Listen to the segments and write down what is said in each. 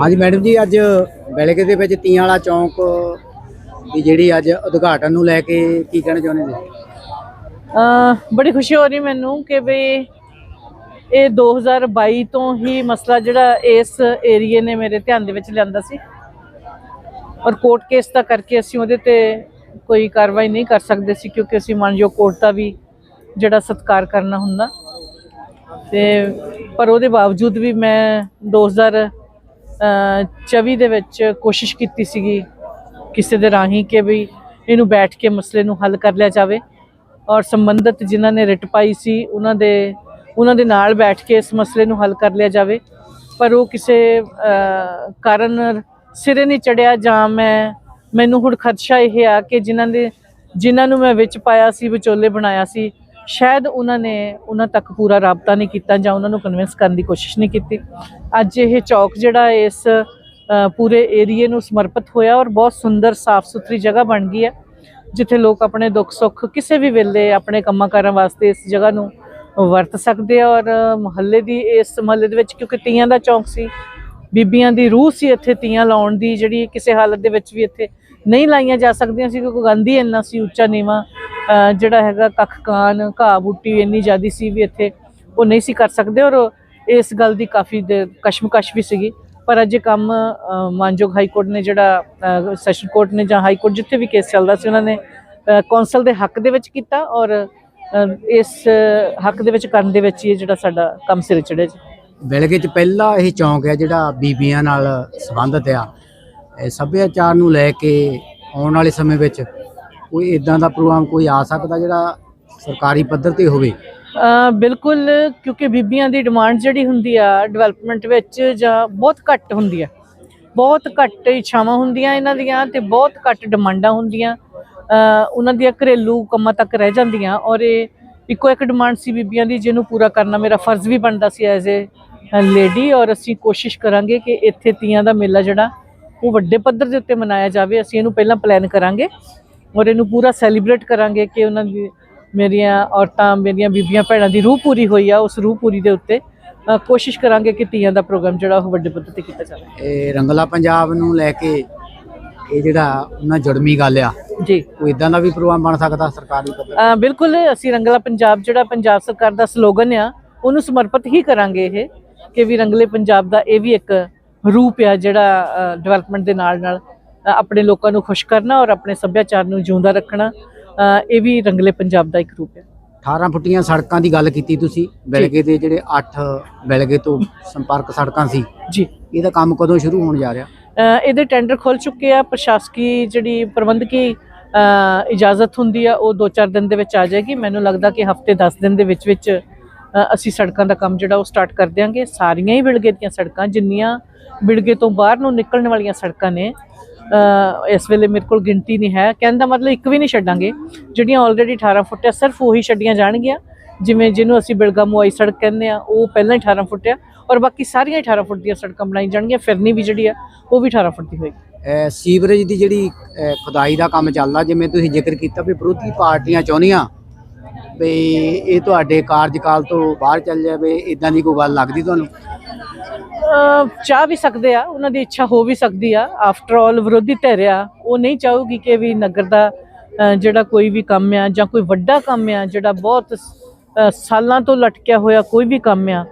ਹਾਂਜੀ, ਮੈਡਮ ਜੀ, ਅੱਜ ਬੈਲਗੇ ਦੇ ਵਿੱਚ ਤੀਆਂ ਵਾਲਾ ਚੌਂਕ ਦੀ ਜਿਹੜੀ ਅੱਜ ਉਦਘਾਟਨ ਨੂੰ ਲੈ ਕੇ ਕੀ ਕਹਿਣਾ ਚਾਹੁੰਦੇ ਜੀ? ਅ ਬੜੀ ਖੁਸ਼ੀ ਹੋ ਰਹੀ ਮੈਨੂੰ ਕਿ ਵੀ ਇਹ 2022 ਤੋਂ ਹੀ ਮਸਲਾ ਜਿਹੜਾ ਇਸ ਏਰੀਏ ਨੇ ਮੇਰੇ ਧਿਆਨ ਦੇ ਵਿੱਚ ਲਿਆਂਦਾ ਸੀ। ਔਰ ਕੋਰਟ ਕੇਸ ਦਾ ਕਰਕੇ ਅਸੀਂ ਉਹਦੇ ਤੇ ਕੋਈ ਕਾਰਵਾਈ ਨਹੀਂ ਕਰ ਸਕਦੇ ਸੀ, ਕਿਉਂਕਿ ਅਸੀਂ ਮਾਨਯੋਗ ਕੋਰਟ ਦਾ ਵੀ ਜਿਹੜਾ ਸਤਿਕਾਰ ਕਰਨਾ ਹੁੰਦਾ। ਤੇ, ਪਰ ਉਹਦੇ ਬਾਵਜੂਦ ਵੀ ਮੈਂ 2024 ਦੇ ਵਿੱਚ ਕੋਸ਼ਿਸ਼ ਕੀਤੀ ਸੀਗੀ ਕਿਸੇ ਦੇ ਰਾਹੀਂ ਕਿ ਵੀ ਇਹਨੂੰ ਬੈਠ ਕੇ ਮਸਲੇ ਨੂੰ ਹੱਲ ਕਰ ਲਿਆ ਜਾਵੇ ਔਰ ਸੰਬੰਧਿਤ ਜਿਨ੍ਹਾਂ ਨੇ ਰਿਟ ਪਾਈ ਸੀ, ਉਹਨਾਂ ਦੇ ਉਹਨਾਂ ਦੇ ਨਾਲ ਬੈਠ ਕੇ ਇਸ ਮਸਲੇ ਨੂੰ ਹੱਲ ਕਰ ਲਿਆ ਜਾਵੇ। ਪਰ ਉਹ ਕਿਸੇ ਕਾਰਨ ਸਿਰੇ ਨਹੀਂ ਚੜਿਆ ਜਾਂ ਮੈਂ, ਮੈਨੂੰ ਹੁਣ ਖਦਸ਼ਾ ਇਹ ਆ ਕਿ ਜਿਨ੍ਹਾਂ ਦੇ, ਜਿਨ੍ਹਾਂ ਨੂੰ ਮੈਂ ਵਿੱਚ ਪਾਇਆ ਸੀ, ਵਿਚੋਲੇ ਬਣਾਇਆ ਸੀ ਸ਼ਾਇਦ ਉਹਨਾਂ ਨੇ ਉਹਨਾਂ ਤੱਕ ਪੂਰਾ ਰਾਬਤਾ ਨਹੀਂ ਕੀਤਾ ਜਾਂ ਉਹਨਾਂ ਨੂੰ ਕਨਵਿੰਸ ਕਰਨ ਦੀ ਕੋਸ਼ਿਸ਼ ਨਹੀਂ ਕੀਤੀ। ਅੱਜ ਇਹ ਚੌਕ ਜਿਹੜਾ ਇਸ ਪੂਰੇ ਏਰੀਏ ਨੂੰ ਸਮਰਪਿਤ ਹੋਇਆ ਔਰ ਬਹੁਤ ਸੁੰਦਰ ਸਾਫ਼ ਸੁਥਰੀ ਜਗ੍ਹਾ ਬਣ ਗਈ ਹੈ, ਜਿੱਥੇ ਲੋਕ ਆਪਣੇ ਦੁੱਖ ਸੁੱਖ ਕਿਸੇ ਵੀ ਵੇਲੇ ਆਪਣੇ ਕੰਮਾਂ ਕਾਰਾਂ ਵਾਸਤੇ ਇਸ ਜਗ੍ਹਾ ਨੂੰ ਵਰਤ ਸਕਦੇ ਆ ਔਰ ਮੁਹੱਲੇ ਦੀ ਇਸ ਮੁਹੱਲੇ ਦੇ ਵਿੱਚ ਕਿਉਂਕਿ ਤੀਆਂ ਦਾ ਚੌਂਕ ਸੀ, ਬੀਬੀਆਂ ਦੀ ਰੂਹ ਸੀ ਇੱਥੇ ਤੀਆਂ ਲਾਉਣ ਦੀ ਜਿਹੜੀ ਕਿਸੇ ਹਾਲਤ ਦੇ ਵਿੱਚ ਵੀ ਇੱਥੇ ਨਹੀਂ ਲਾਈਆਂ ਜਾ ਸਕਦੀਆਂ ਸੀ ਕਿਉਂਕਿ ਗਾਂਧੀ ਇੰਨਾ ਸੀ ਉੱਚਾ ਨੀਵਾ ਜਿਹੜਾ ਹੈਗਾ ਕੱਖ ਕਾਨ, ਘਾਹ ਬੂਟੀ ਇੰਨੀ ਜ਼ਿਆਦੀ ਸੀ ਵੀ ਇੱਥੇ ਉਹ ਨਹੀਂ ਸੀ ਕਰ ਸਕਦੇ ਔਰ ਇਸ ਗੱਲ ਦੀ ਕਾਫੀ ਕਸ਼ਮਕਸ਼ ਵੀ ਸੀਗੀ। ਪਰ ਅੱਜ ਇਹ ਕੰਮ ਮਾਨਯੋਗ ਹਾਈ ਕੋਰਟ ਨੇ ਜਿਹੜਾ ਸੈਸ਼ਨ ਕੋਰਟ ਨੇ ਜਾਂ ਹਾਈ ਕੋਰਟ ਜਿੱਥੇ ਵੀ ਕੇਸ ਚੱਲਦਾ ਸੀ ਉਹਨਾਂ ਨੇ ਕੌਂਸਲ ਦੇ ਹੱਕ ਦੇ ਵਿੱਚ ਕੀਤਾ ਔਰ ਇਸ ਹੱਕ ਦੇ ਵਿੱਚ ਕਰਨ ਦੇ ਵਿੱਚ ਹੀ ਇਹ ਜਿਹੜਾ ਸਾਡਾ ਕੰਮ ਸਿਰੇ ਚੜਿਆ ਜੀ। ਬੈਲਗੇ 'ਚ ਪਹਿਲਾ ਇਹ ਚੌਂਕ ਹੈ ਜਿਹੜਾ ਬੀਬੀਆਂ ਨਾਲ ਸੰਬੰਧਿਤ ਆ। ਇਹ ਸੱਭਿਆਚਾਰ ਨੂੰ ਲੈ ਕੇ ਆਉਣ ਵਾਲੇ ਸਮੇਂ ਵਿੱਚ ਕੋਈ ਇਦਾਂ ਦਾ ਪ੍ਰੋਗਰਾਮ ਕੋਈ ਆ ਸਕਦਾ ਜਿਹੜਾ ਸਰਕਾਰੀ ਪੱਧਰ ਤੇ ਹੋਵੇ? ਬਿਲਕੁਲ, ਕਿਉਂਕਿ ਬੀਬੀਆਂ ਦੀ ਡਿਮਾਂਡ ਜਿਹੜੀ ਹੁੰਦੀ ਆ ਡਿਵੈਲਪਮੈਂਟ ਵਿੱਚ ਜਾਂ ਬਹੁਤ ਘੱਟ ਹੁੰਦੀ ਆ। ਬਹੁਤ ਘੱਟ ਇੱਛਾਵਾਂ ਹੁੰਦੀਆਂ ਇਹਨਾਂ ਦੀਆਂ ਤੇ ਬਹੁਤ ਘੱਟ ਡਿਮਾਂਡਾਂ ਹੁੰਦੀਆਂ। ਉਹਨਾਂ ਦੀਆਂ ਘਰੇਲੂ ਕੰਮਾਂ ਤੱਕ ਰਹਿ ਜਾਂਦੀਆਂ ਔਰ ਇਹ ਇੱਕੋ ਇੱਕ ਡਿਮਾਂਡ ਸੀ ਬੀਬੀਆਂ ਦੀ, ਜਿਹਨੂੰ ਪੂਰਾ ਕਰਨਾ ਮੇਰਾ ਫਰਜ਼ ਵੀ ਬਣਦਾ ਸੀ ਐਜ਼ ਏ ਲੇਡੀ ਔਰ ਅਸੀਂ ਕੋਸ਼ਿਸ਼ ਕਰਾਂਗੇ ਕਿ ਇੱਥੇ ਤੀਆਂ ਦਾ ਮੇਲਾ ਜਿਹੜਾ ਉਹ ਵੱਡੇ ਪੱਧਰ ਦੇ ਉੱਤੇ ਮਨਾਇਆ ਜਾਵੇ ਅਸੀਂ ਇਹਨੂੰ ਪਹਿਲਾਂ ਪਲਾਨ ਕਰਾਂਗੇ ਔਰ ਇਹਨੂੰ ਪੂਰਾ ਸੈਲੀਬ੍ਰੇਟ ਕਰਾਂਗੇ ਕਿ ਉਹਨਾਂ ਦੀ ਮੇਰੀਆਂ ਔਰਤਾਂ ਮੇਰੀਆਂ ਬੀਬੀਆਂ ਭੈਣਾਂ ਦੀ ਰੂਹ ਪੂਰੀ ਹੋਈ ਆ ਉਸ ਰੂਹ ਪੂਰੀ ਦੇ ਉੱਤੇ ਕੋਸ਼ਿਸ਼ ਕਰਾਂਗੇ ਕਿ ਤੀਆਂ ਦਾ ਪ੍ਰੋਗਰਾਮ ਜਿਹੜਾ ਉਹ ਵੱਡੇ ਪੱਧਰ ਤੇ ਕੀਤਾ ਜਾਵੇ। ਇਹ ਰੰਗਲਾ ਪੰਜਾਬ ਨੂੰ ਲੈ ਕੇ ਇਹ ਜਿਹੜਾ ਉਹਨਾਂ ਜੁੜਮੀ ਗੱਲ ਆ ਜੀ। ਕੋਈ ਇਦਾਂ ਦਾ ਵੀ ਪ੍ਰੋਗਰਾਮ ਬਣ ਸਕਦਾ ਸਰਕਾਰੀ ਪੱਧਰ ਅ, ਬਿਲਕੁਲ ਅਸੀਂ ਰੰਗਲਾ ਪੰਜਾਬ ਜਿਹੜਾ ਪੰਜਾਬ ਸਰਕਾਰ ਦਾ ਸਲੋਗਨ ਆ ਉਹਨੂੰ ਸਮਰਪਿਤ ਹੀ ਕਰਾਂਗੇ ਇਹ ਕਿ ਵੀ ਰੰਗਲੇ ਪੰਜਾਬ ਦਾ ਇਹ ਵੀ ਇੱਕ ਰੂਪ ਆ ਜਿਹੜਾ ਡਿਵੈਲਪਮੈਂਟ ਦੇ ਨਾਲ ਨਾਲ ਆਪਣੇ ਲੋਕਾਂ ਨੂੰ ਖੁਸ਼ ਕਰਨਾ ਔਰ ਆਪਣੇ ਸੱਭਿਆਚਾਰ ਨੂੰ ਜਿਉਂਦਾ ਰੱਖਣਾ ਇਹ ਵੀ ਰੰਗਲੇ ਪੰਜਾਬ ਦਾ ਇੱਕ ਰੂਪ ਹੈ 18 ਫੁੱਟੀਆਂ ਸੜਕਾਂ ਦੀ ਗੱਲ ਕੀਤੀ ਤੁਸੀਂ ਬੈਲਗੇ ਦੇ ਜਿਹੜੇ 8 ਬੈਲਗੇ ਤੋਂ ਸੰਪਰਕ ਸੜਕਾਂ ਸੀ ਜੀ। ਇਹਦਾ ਕੰਮ ਕਦੋਂ ਸ਼ੁਰੂ ਹੋਣ ਜਾ ਰਿਹਾ? ਇਹਦੇ ਟੈਂਡਰ ਖੁੱਲ ਚੁੱਕੇ ਆ ਪ੍ਰਸ਼ਾਸਕੀ ਜਿਹੜੀ ਪ੍ਰਬੰਧਕੀ ਇਜਾਜ਼ਤ ਹੁੰਦੀ ਆ ਉਹ 2-4 ਦਿਨ ਦੇ ਵਿੱਚ ਆ ਜਾਏਗੀ। ਮੈਨੂੰ ਲੱਗਦਾ ਕਿ ਹਫ਼ਤੇ 10 ਦਿਨ ਦੇ ਵਿੱਚ ਵਿੱਚ ਅਸੀਂ ਸੜਕਾਂ ਦਾ ਕੰਮ ਜਿਹੜਾ ਉਹ ਸਟਾਰਟ ਕਰ ਦਿਆਂਗੇ। ਸਾਰੀਆਂ ਹੀ ਵਿਲਗੇ ਦੀਆਂ ਸੜਕਾਂ, ਜਿੰਨੀਆਂ ਵਿਲਗੇ ਤੋਂ ਬਾਹਰ ਨੂੰ ਨਿਕਲਣ ਵਾਲੀਆਂ ਸੜਕਾਂ ਨੇ ਇਸ ਵੇਲੇ ਮੇਰੇ ਕੋਲ ਗਿਣਤੀ ਨਹੀਂ ਹੈ। ਕਹਿਣ ਦਾ ਮਤਲਬ ਇੱਕ ਵੀ ਨਹੀਂ ਛੱਡਾਂਗੇ। ਜਿਹੜੀਆਂ ਆਲਰੇਡੀ 18 ਫੁੱਟ ਆ, ਸਿਰਫ ਉਹੀ ਛੱਡੀਆਂ ਜਾਣਗੀਆਂ। ਜਿਵੇਂ ਜਿਹਨੂੰ ਅਸੀਂ ਬਿਲਗਾ ਮੁਆਈ ਸੜਕ ਕਹਿੰਦੇ ਆ, ਉਹ ਪਹਿਲਾਂ ਹੀ 18 ਫੁੱਟ ਆ ਔਰ ਬਾਕੀ ਸਾਰੀਆਂ 18 ਫੁੱਟ ਦੀਆਂ ਸੜਕਾਂ ਬਣਾਈ ਜਾਣਗੀਆਂ। ਫਿਰਨੀ ਵੀ ਜਿਹੜੀ ਆ, ਉਹ ਵੀ 18 ਫੁੱਟ ਦੀ ਹੋਏਗੀ। ਸੀਵਰੇਜ ਦੀ ਜਿਹੜੀ ਖੁਦਾਈ ਦਾ ਕੰਮ ਚੱਲਦਾ, ਜਿਵੇਂ ਤੁਸੀਂ ਜ਼ਿਕਰ ਕੀਤਾ ਵੀ ਵਿਰੋਧੀ ਪਾਰਟੀਆਂ ਚਾਹੁੰਦੀਆਂ ਵੀ ਇਹ ਤੁਹਾਡੇ ਕਾਰਜਕਾਲ ਤੋਂ ਬਾਹਰ ਚੱਲ ਜਾਵੇ ਇਦਾਂ ਦੀ ਕੋਈ ਗੱਲ ਲੱਗਦੀ ਤੁਹਾਨੂੰ? ਚਾਹ ਵੀ ਸਕਦੇ ਆ, ਉਹਨਾਂ ਦੀ ਇੱਛਾ ਹੋ ਵੀ ਸਕਦੀ ਆ। ਆਫਟਰ ਆਲ ਵਿਰੋਧੀ ਧਿਰ ਆ, ਉਹ ਨਹੀਂ ਚਾਹੂਗੀ ਕਿ ਵੀ ਨਗਰ ਦਾ ਜਿਹੜਾ ਕੋਈ ਵੀ ਕੰਮ ਆ ਜਾਂ ਕੋਈ ਵੱਡਾ ਕੰਮ ਆ, ਜਿਹੜਾ ਬਹੁਤ ਸਾਲਾਂ ਤੋਂ ਲਟਕਿਆ ਹੋਇਆ ਕੋਈ ਵੀ ਕੰਮ ਆ,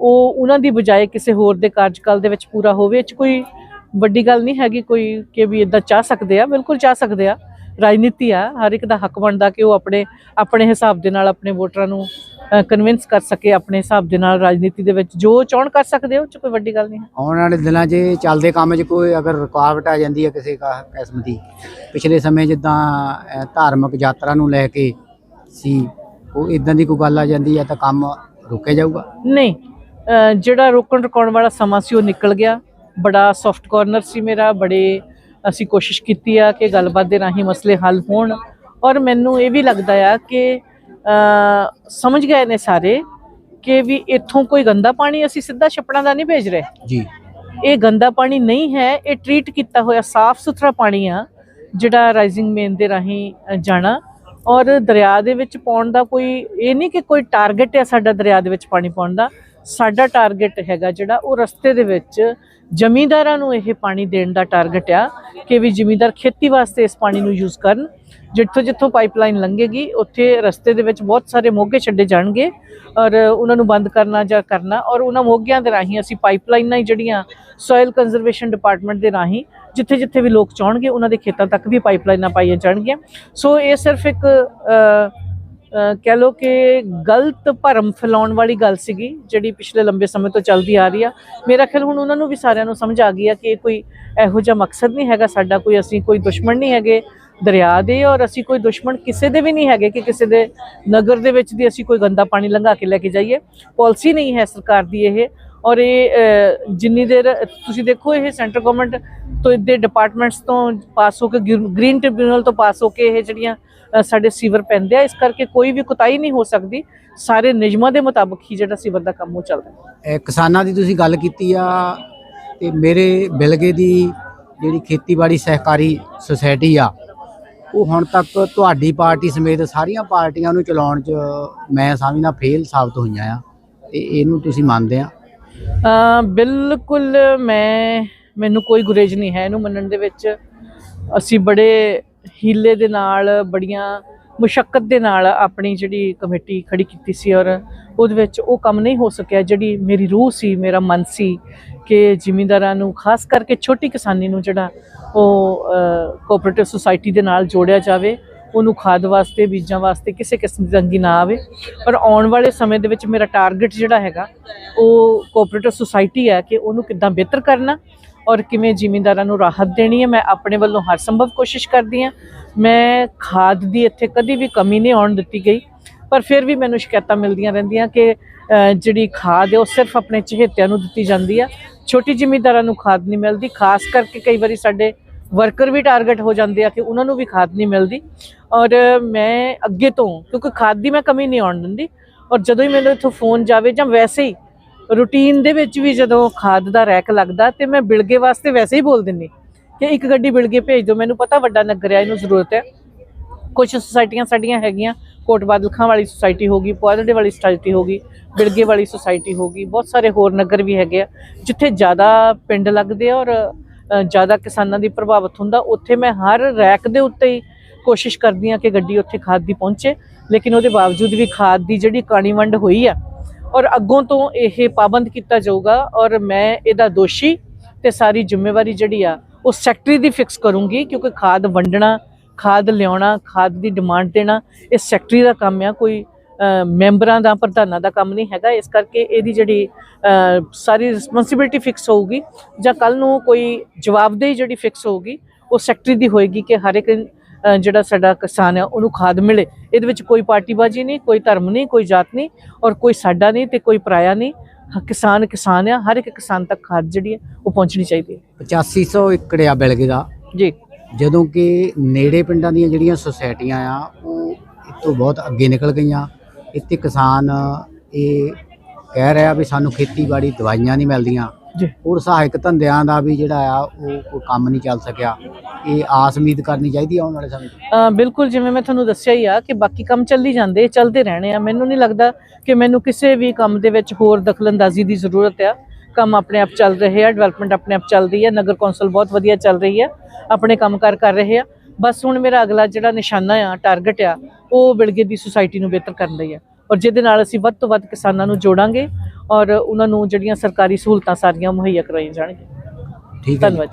ਉਹ ਉਹਨਾਂ ਦੀ ਬਜਾਏ ਕਿਸੇ ਹੋਰ ਦੇ ਕਾਰਜਕਾਲ ਦੇ ਵਿੱਚ ਪੂਰਾ ਹੋਵੇ। ਇਹ 'ਚ ਕੋਈ ਵੱਡੀ ਗੱਲ ਨਹੀਂ ਹੈਗੀ ਕੋਈ ਕਿ ਵੀ ਇਦਾਂ ਚਾਹ ਸਕਦੇ ਆ। ਬਿਲਕੁਲ ਚਾਹ ਸਕਦੇ ਆ। ਰਾਜਨੀਤੀ ਆ ਹਰ ਇੱਕ ਦਾ ਹੱਕ ਬਣਦਾ ਕਿ ਉਹ ਆਪਣੇ ਆਪਣੇ ਹਿਸਾਬ ਦੇ ਨਾਲ ਆਪਣੇ ਵੋਟਰਾਂ ਨੂੰ ਕਨਵਿੰਸ ਕਰ ਸਕੇ ਆਪਣੇ ਹਿਸਾਬ ਦੇ ਨਾਲ ਰਾਜਨੀਤੀ ਦੇ ਵਿੱਚ। ਜੋ ਚਾਹਣ ਕਰ ਸਕਦੇ ਹੋ ਉਹ 'ਚ ਕੋਈ ਵੱਡੀ ਗੱਲ ਨਹੀਂ ਆਉਣ ਵਾਲੇ ਦਿਨਾਂ 'ਚ ਚੱਲਦੇ ਕੰਮ 'ਚ ਕੋਈ ਅਗਰ ਰੁਕਾਵਟ ਆ ਜਾਂਦੀ ਹੈ ਕਿਸੇ ਕਾ- ਕਿਸਮ ਦੀ ਪਿਛਲੇ ਸਮੇਂ ਜਿੱਦਾਂ ਧਾਰਮਿਕ ਯਾਤਰਾ ਨੂੰ ਲੈ ਕੇ ਸੀ ਉਹ ਇਦਾਂ ਦੀ ਕੋਈ ਗੱਲ ਆ ਜਾਂਦੀ ਹੈ ਤਾਂ ਕੰਮ ਰੁਕਿਆ ਜਾਊਗਾ? ਨਹੀਂ ਜਿਹੜਾ ਰੋਕਣ ਰਕਾਉਣ ਵਾਲਾ ਸਮਾਂ ਸੀ ਉਹ ਨਿਕਲ ਗਿਆ। ਬੜਾ ਸੌਫਟ ਕਾਰਨਰ ਸੀ ਮੇਰਾ ਬੜੇ ਅਸੀਂ ਕੋਸ਼ਿਸ਼ ਕੀਤੀ ਆ ਕਿ ਗੱਲਬਾਤ ਦੇ ਰਾਹੀਂ ਮਸਲੇ ਹੱਲ ਹੋਣ। ਔਰ ਮੈਨੂੰ ਇਹ ਵੀ ਲੱਗਦਾ ਆ ਕਿ ਸਮਝ ਗਏ ਨੇ ਸਾਰੇ ਕਿ ਵੀ ਇੱਥੋਂ ਕੋਈ ਗੰਦਾ ਪਾਣੀ ਅਸੀਂ ਸਿੱਧਾ ਛੱਪੜਾਂ ਦਾ ਨਹੀਂ ਭੇਜ ਰਹੇ। ਜੀ। ਇਹ ਗੰਦਾ ਪਾਣੀ ਨਹੀਂ ਹੈ ਇਹ ਟ੍ਰੀਟ ਕੀਤਾ ਹੋਇਆ ਸਾਫ਼ ਸੁਥਰਾ ਪਾਣੀ ਆ ਜਿਹੜਾ ਰਾਈਜ਼ਿੰਗ ਮੇਨ ਦੇ ਰਾਹੀਂ ਜਾਣਾ। ਔਰ ਦਰਿਆ ਦੇ ਵਿੱਚ ਪਾਉਣ ਦਾ ਕੋਈ ਇਹ ਨਹੀਂ ਕਿ ਕੋਈ ਟਾਰਗੇਟ ਹੈ ਸਾਡਾ ਦਰਿਆ ਦੇ ਵਿੱਚ ਪਾਣੀ ਪਾਉਣ ਦਾ। ਸਾਡਾ ਟਾਰਗੇਟ ਹੈਗਾ ਜਿਹੜਾ ਉਹ ਰਸਤੇ ਦੇ ਵਿੱਚ ਜ਼ਮੀਂਦਾਰਾਂ ਨੂੰ ਇਹ ਪਾਣੀ ਦੇਣ ਦਾ ਟਾਰਗੇਟ ਆ ਕਿ ਵੀ ਜ਼ਮੀਂਦਾਰ ਖੇਤੀ ਵਾਸਤੇ ਇਸ ਪਾਣੀ ਨੂੰ ਯੂਜ਼ ਕਰਨ। ਜਿੱਥੋਂ ਜਿੱਥੋਂ ਪਾਈਪਲਾਈਨ ਲੰਘੇਗੀ, ਉੱਥੇ ਰਸਤੇ ਦੇ ਵਿੱਚ ਬਹੁਤ ਸਾਰੇ ਮੋਗੇ ਛੱਡੇ ਜਾਣਗੇ ਔਰ ਉਹਨਾਂ ਨੂੰ ਬੰਦ ਕਰਨਾ ਜਾਂ ਕਰਨਾ ਔਰ ਉਹਨਾਂ ਮੋਗਿਆਂ ਦੇ ਰਾਹੀਂ ਅਸੀਂ ਪਾਈਪਲਾਈਨਾਂ ਹੀ ਜਿਹੜੀਆਂ ਸੋਇਲ ਕੰਜ਼ਰਵੇਸ਼ਨ ਡਿਪਾਰਟਮੈਂਟ ਦੇ ਰਾਹੀਂ ਜਿੱਥੇ ਜਿੱਥੇ ਵੀ ਲੋਕ ਚਾਹਣਗੇ ਉਹਨਾਂ ਦੇ ਖੇਤਾਂ ਤੱਕ ਵੀ ਪਾਈਪਲਾਈਨਾਂ ਪਾਈਆਂ ਜਾਣਗੀਆਂ। ਸੋ ਇਹ ਸਿਰਫ ਇੱਕ ਕਹਿ ਲੋ ਕਿ ਗਲਤ ਭਰਮ ਫੈਲਾਉਣ ਵਾਲੀ ਗੱਲ ਸੀਗੀ, ਜਿਹੜੀ ਪਿਛਲੇ ਲੰਬੇ ਸਮੇਂ ਤੋਂ ਚੱਲਦੀ ਆ ਰਹੀ ਆ। ਮੇਰਾ ਖਿਆਲ ਹੁਣ ਉਹਨਾਂ ਨੂੰ ਵੀ ਸਾਰਿਆਂ ਨੂੰ ਸਮਝ ਆ ਗਈ ਆ ਕਿ ਇਹ ਕੋਈ ਇਹੋ ਜਿਹਾ ਮਕਸਦ ਨਹੀਂ ਹੈਗਾ, ਸਾਡਾ ਕੋਈ ਅਸੀਂ ਕੋਈ ਦੁਸ਼ਮਣ ਨਹੀਂ ਹੈਗੇ ਦਰਿਆ ਦੇ ਔਰ ਅਸੀਂ ਕੋਈ ਦੁਸ਼ਮਣ ਕਿਸੇ ਦੇ ਵੀ ਨਹੀਂ ਹੈਗੇ ਕਿ ਕਿਸੇ ਦੇ ਨਗਰ ਦੇ ਵਿੱਚ ਦੀ ਅਸੀਂ ਕੋਈ ਗੰਦਾ ਪਾਣੀ ਲੰਘਾ ਕੇ ਲੈ ਕੇ ਜਾਈਏ। ਪਾਲਿਸੀ ਨਹੀਂ ਹੈ ਸਰਕਾਰ ਦੀ ਇਹ। ਔਰ ਇਹ ਜਿੰਨੀ ਦੇਰ ਤੁਸੀਂ ਦੇਖੋ, ਇਹ ਸੈਂਟਰ ਗਵਰਨਮੈਂਟ ਤੋਂ, ਇਹਦੇ ਡਿਪਾਰਟਮੈਂਟਸ ਤੋਂ ਪਾਸ ਹੋ ਕੇ, ਗ੍ਰੀਨ ਟ੍ਰਿਬਿਊਨਲ ਤੋਂ ਪਾਸ ਹੋ ਕੇ ਇਹ ਜਿਹੜੀਆਂ ਸਾਡੇ ਸੀਵਰ ਪੈਂਦੇ ਆ। ਇਸ ਕਰਕੇ ਕੋਈ ਵੀ ਕੁਤਾਈ ਨਹੀਂ ਹੋ ਸਕਦੀ। ਸਾਰੇ ਨਿਯਮਾਂ ਦੇ ਮੁਤਾਬਕ ਹੀ ਜਿਹੜਾ ਸੀਵਰ ਦਾ ਕੰਮ ਉਹ ਚੱਲਦਾ। ਹੈ ਇਹ ਕਿਸਾਨਾਂ ਦੀ ਤੁਸੀਂ ਗੱਲ ਕੀਤੀ ਆ ਤੇ ਮੇਰੇ ਬਿਲਗੇ ਦੀ ਜਿਹੜੀ ਖੇਤੀਬਾੜੀ ਸਹਿਕਾਰੀ ਸੁਸਾਇਟੀ ਆ ਉਹ ਹੁਣ ਤੱਕ ਤੁਹਾਡੀ ਪਾਰਟੀ ਸਮੇਤ ਸਾਰੀਆਂ ਪਾਰਟੀਆਂ ਨੂੰ ਚਲਾਉਣ 'ਚ ਮੈਂ ਸਮਝਦਾ ਫੇਲ ਸਾਬਤ ਹੋਈਆਂ ਆ ਤੇ ਇਹਨੂੰ ਤੁਸੀਂ ਮੰਨਦੇ ਆ? ਬਿਲਕੁਲ ਮੈਂ ਮੈਨੂੰ ਕੋਈ ਗੁਰੇਜ ਨਹੀਂ ਹੈ ਇਹਨੂੰ ਮੰਨਣ ਦੇ ਵਿੱਚ। ਅਸੀਂ ਬੜੇ ਹੀਲੇ ਦੇ ਨਾਲ, ਬੜੀਆਂ ਮੁਸ਼ਕਲ ਦੇ ਨਾਲ ਆਪਣੀ ਜਿਹੜੀ ਕਮੇਟੀ ਖੜੀ ਕੀਤੀ ਸੀ ਔਰ ਉਹਦੇ ਵਿੱਚ ਉਹ ਕੰਮ ਨਹੀਂ ਹੋ ਸਕਿਆ, ਜਿਹੜੀ ਮੇਰੀ ਰੂਹ ਸੀ, ਮੇਰਾ ਮਨ ਸੀ ਕਿ ਜ਼ਿਮੀਂਦਾਰਾਂ ਨੂੰ, ਖਾਸ ਕਰਕੇ ਛੋਟੀ ਕਿਸਾਨੀ ਨੂੰ ਜਿਹੜਾ ਉਹ ਕੋਆਪਰੇਟਿਵ ਸੁਸਾਇਟੀ ਦੇ ਨਾਲ ਜੋੜਿਆ ਜਾਵੇ, ਉਹਨੂੰ ਖਾਦ ਵਾਸਤੇ, ਬੀਜਾਂ ਵਾਸਤੇ ਕਿਸੇ ਕਿਸਮ ਦੀ ਤੰਗੀ ਨਾ ਆਵੇ। ਪਰ ਆਉਣ ਵਾਲੇ ਸਮੇਂ ਦੇ ਵਿੱਚ ਮੇਰਾ ਟਾਰਗੇਟ ਜਿਹੜਾ ਹੈਗਾ, ਉਹ ਕੋਆਪਰੇਟਿਵ ਸੁਸਾਇਟੀ ਹੈ ਕਿ ਉਹਨੂੰ ਕਿੱਦਾਂ ਬਿਹਤਰ ਕਰਨਾ ਔਰ ਕਿਵੇਂ ਜ਼ਿਮੀਂਦਾਰਾਂ ਨੂੰ ਰਾਹਤ ਦੇਣੀ ਹੈ, ਮੈਂ ਆਪਣੇ ਵੱਲੋਂ ਹਰ ਸੰਭਵ ਕੋਸ਼ਿਸ਼ ਕਰਦੀ ਹਾਂ। ਮੈਂ ਖਾਦ ਦੀ ਇੱਥੇ ਕਦੀ ਵੀ ਕਮੀ ਨਹੀਂ ਆਉਣ ਦਿੱਤੀ ਗਈ, ਪਰ ਫਿਰ ਵੀ ਮੈਨੂੰ ਸ਼ਿਕਾਇਤਾਂ ਮਿਲਦੀਆਂ ਰਹਿੰਦੀਆਂ ਕਿ ਜਿਹੜੀ ਖਾਦ ਹੈ, ਉਹ ਸਿਰਫ ਆਪਣੇ ਚਹੇਤਿਆਂ ਨੂੰ ਦਿੱਤੀ ਜਾਂਦੀ ਆ। ਛੋਟੀ ਜ਼ਿਮੀਂਦਾਰਾਂ ਨੂੰ ਖਾਦ ਨਹੀਂ ਮਿਲਦੀ, ਖਾਸ ਕਰਕੇ ਕਈ ਵਾਰੀ ਸਾਡੇ ਵਰਕਰ ਵੀ ਟਾਰਗੇਟ ਹੋ ਜਾਂਦੇ ਆ ਕਿ ਉਹਨਾਂ ਨੂੰ ਵੀ ਖਾਦ ਨਹੀਂ ਮਿਲਦੀ। ਔਰ ਮੈਂ ਅੱਗੇ ਤੋਂ, ਕਿਉਂਕਿ ਖਾਦ ਦੀ ਮੈਂ ਕਮੀ ਨਹੀਂ ਆਉਣ ਦਿੰਦੀ, ਔਰ ਜਦੋਂ ਹੀ ਮੈਨੂੰ ਇੱਥੋਂ ਫੋਨ ਜਾਵੇ ਜਾਂ ਵੈਸੇ ਹੀ ਰੂਟੀਨ ਦੇ ਵਿੱਚ ਵੀ ਜਦੋਂ ਖਾਦ ਦਾ ਰੈਕ ਲੱਗਦਾ ਤੇ ਮੈਂ ਬਿਲਗੇ ਵਾਸਤੇ ਵੈਸੇ ਹੀ ਬੋਲ ਦਿੰਨੀ ਕਿ ਇੱਕ ਗੱਡੀ ਬਿਲਗੇ ਭੇਜ ਦਿਓ, ਮੈਨੂੰ ਪਤਾ ਵੱਡਾ ਨਗਰ ਆ, ਇਹਨੂੰ ਜ਼ਰੂਰਤ ਹੈ। ਕੁਝ ਸੁਸਾਇਟੀਆਂ ਸਾਡੀਆਂ ਹੈਗੀਆਂ ਕੋਟਬਾਦਲਖਾਂ ਵਾਲੀ ਸੁਸਾਇਟੀ ਹੋਗੀ ਪੁਆਧੜੇ ਵਾਲੀ ਸੁਸਾਇਟੀ ਹੋਗੀ ਬਿਲਗੇ ਵਾਲੀ ਸੁਸਾਇਟੀ ਹੋਗੀ ਬਹੁਤ ਸਾਰੇ ਹੋਰ ਨਗਰ ਵੀ ਹੈਗੇ ਆ, ਜਿੱਥੇ ਜ਼ਿਆਦਾ ਪਿੰਡ ਲੱਗਦੇ ਆ ਔਰ ਜ਼ਿਆਦਾ ਕਿਸਾਨਾਂ ਦੀ ਪ੍ਰਭਾਵਿਤ ਹੁੰਦਾ, ਉੱਥੇ ਮੈਂ ਹਰ ਰੈਕ ਦੇ ਉੱਤੇ ਹੀ ਕੋਸ਼ਿਸ਼ ਕਰਦੀ ਹਾਂ ਕਿ ਗੱਡੀ ਉੱਥੇ ਖਾਦ ਦੀ ਪਹੁੰਚੇ, ਲੇਕਿਨ ਉਹਦੇ ਬਾਵਜੂਦ ਵੀ ਖਾਦ ਦੀ ਜਿਹੜੀ ਕਾਣੀ ਵੰਡ ਹੋਈ ਆ ਔਰ ਅੱਗੋਂ ਤੋਂ ਇਹ ਪਾਬੰਦ ਕੀਤਾ ਜਾਊਗਾ ਔਰ ਮੈਂ ਇਹਦਾ ਦੋਸ਼ੀ ਤੇ ਸਾਰੀ ਜ਼ਿੰਮੇਵਾਰੀ ਜਿਹੜੀ ਆ, ਉਹ ਸੈਕਟਰੀ ਦੀ ਫਿਕਸ ਕਰੂੰਗੀ ਕਿਉਂਕਿ ਖਾਦ ਵੰਡਣਾ, ਖਾਦ ਲਿਆਉਣਾ, ਖਾਦ ਦੀ ਡਿਮਾਂਡ ਦੇਣਾ, ਇਹ ਸੈਕਟਰੀ ਦਾ ਕੰਮ ਆ, ਕੋਈ ਮੈਂਬਰਾਂ ਦਾ, ਪ੍ਰਧਾਨਾਂ ਦਾ ਕੰਮ ਨਹੀਂ ਹੈਗਾ। ਇਸ ਕਰਕੇ ਇਹਦੀ ਜਿਹੜੀ ਸਾਰੀ ਰਿਸਪੌਂਸਿਬਿਲਟੀ ਫਿਕਸ ਹੋਊਗੀ ਜਾਂ ਕੱਲ ਨੂੰ ਕੋਈ ਜਵਾਬਦੇਹੀ ਜਿਹੜੀ ਫਿਕਸ ਹੋਊਗੀ, ਉਹ ਸੈਕਟਰੀ ਦੀ ਹੋਏਗੀ ਕਿ ਹਰ ਇੱਕ ਜਿਹੜਾ ਸਾਡਾ ਕਿਸਾਨ ਹੈ ਉਹਨੂੰ ਖਾਦ ਮਿਲੇ। ਇਹਦੇ ਵਿੱਚ ਕੋਈ ਪਾਰਟੀਬਾਜ਼ੀ ਨਹੀਂ ਕੋਈ ਧਰਮ ਨਹੀਂ ਕੋਈ ਜਾਤ ਨਹੀਂ ਔਰ ਕੋਈ ਸਾਡਾ ਨਹੀਂ ਤੇ ਕੋਈ ਪਰਾਇਆ ਨਹੀਂ। ਕਿਸਾਨ ਕਿਸਾਨ ਆ ਹਰ ਇੱਕ ਕਿਸਾਨ ਤੱਕ ਖਾਦ ਜਿਹੜੀ ਹੈ ਉਹ ਪਹੁੰਚਣੀ ਚਾਹੀਦੀ ਹੈ। 8500 ਏਕੜ ਆ ਬਿਲਗੇ ਦਾ। ਜੀ। ਜਦੋਂ ਕਿ ਨੇੜੇ ਪਿੰਡਾਂ ਦੀਆਂ ਜਿਹੜੀਆਂ ਸੁਸਾਇਟੀਆਂ ਆ ਉਹ ਇਹ ਤੋਂ ਬਹੁਤ ਅੱਗੇ ਨਿਕਲ ਗਈਆਂ। ਇੱਥੇ ਕਿਸਾਨ ਇਹ ਕਹਿ ਰਿਹਾ ਵੀ ਸਾਨੂੰ ਖੇਤੀਬਾੜੀ ਦਵਾਈਆਂ ਨਹੀਂ ਮਿਲਦੀਆਂ। ਜੀ। ਹੋਰ ਸਹਾਇਕ ਧੰਦਿਆਂ ਦਾ ਵੀ ਜਿਹੜਾ ਆ ਉਹ ਕੋਈ ਕੰਮ ਨਹੀਂ ਚੱਲ ਸਕਿਆ। ਇਹ ਆਸ ਉਮੀਦ ਕਰਨੀ ਚਾਹੀਦੀ ਆ ਆਉਣ ਵਾਲੇ ਸਮੇਂ 'ਚ। ਅ, ਬਿਲਕੁਲ ਜਿਵੇਂ ਮੈਂ ਤੁਹਾਨੂੰ ਦੱਸਿਆ ਹੀ ਆ ਕਿ ਬਾਕੀ ਕੰਮ ਚੱਲੀ ਜਾਂਦੇ ਚੱਲਦੇ ਰਹਿਣੇ ਆ। ਮੈਨੂੰ ਨਹੀਂ ਲੱਗਦਾ ਕਿ ਮੈਨੂੰ ਕਿਸੇ ਵੀ ਕੰਮ ਦੇ ਵਿੱਚ ਹੋਰ ਦਖਲਅੰਦਾਜ਼ੀ ਦੀ ਜ਼ਰੂਰਤ ਆ। ਕੰਮ ਆਪਣੇ ਆਪ ਚੱਲ ਰਹੇ ਆ ਡਿਵੈਲਪਮੈਂਟ ਆਪਣੇ ਆਪ ਚੱਲ ਰਹੀ ਹੈ ਨਗਰ ਕੌਂਸਲ ਬਹੁਤ ਵਧੀਆ ਚੱਲ ਰਹੀ ਹੈ ਆਪਣੇ ਕੰਮਕਾਰ ਕਰ ਰਹੇ ਆ। ਬਸ ਹੁਣ ਮੇਰਾ ਅਗਲਾ ਜਿਹੜਾ ਨਿਸ਼ਾਨਾ ਆ ਟਾਰਗੇਟ ਆ ਉਹ ਬਿਲਗੇ ਦੀ ਸੁਸਾਇਟੀ ਨੂੰ ਬਿਹਤਰ ਕਰਨ ਲਈ ਆ। ਔਰ ਜਿਹਦੇ ਨਾਲ ਅਸੀਂ ਵੱਧ ਤੋਂ ਵੱਧ ਕਿਸਾਨਾਂ ਨੂੰ ਜੋੜਾਂਗੇ ਔਰ ਉਹਨਾਂ ਨੂੰ ਜਿਹੜੀਆਂ ਸਰਕਾਰੀ ਸਹੂਲਤਾਂ ਸਾਰੀਆਂ ਮੁਹੱਈਆ ਕਰਵਾਈਆਂ ਜਾਣਗੀਆਂ ਠੀਕ ਹੈ। ਧੰਨਵਾਦ